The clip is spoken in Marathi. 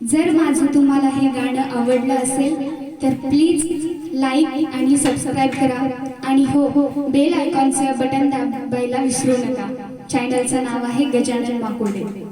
जर माझं तुम्हाला हे गाणं आवडलं असेल तर प्लीज लाईक आणि सबस्क्राईब करा. आणि हो हो बेल आयकॉनचं बटन दाबायला विसरू नका. चॅनलचं नाव आहे गजानन माकोडे.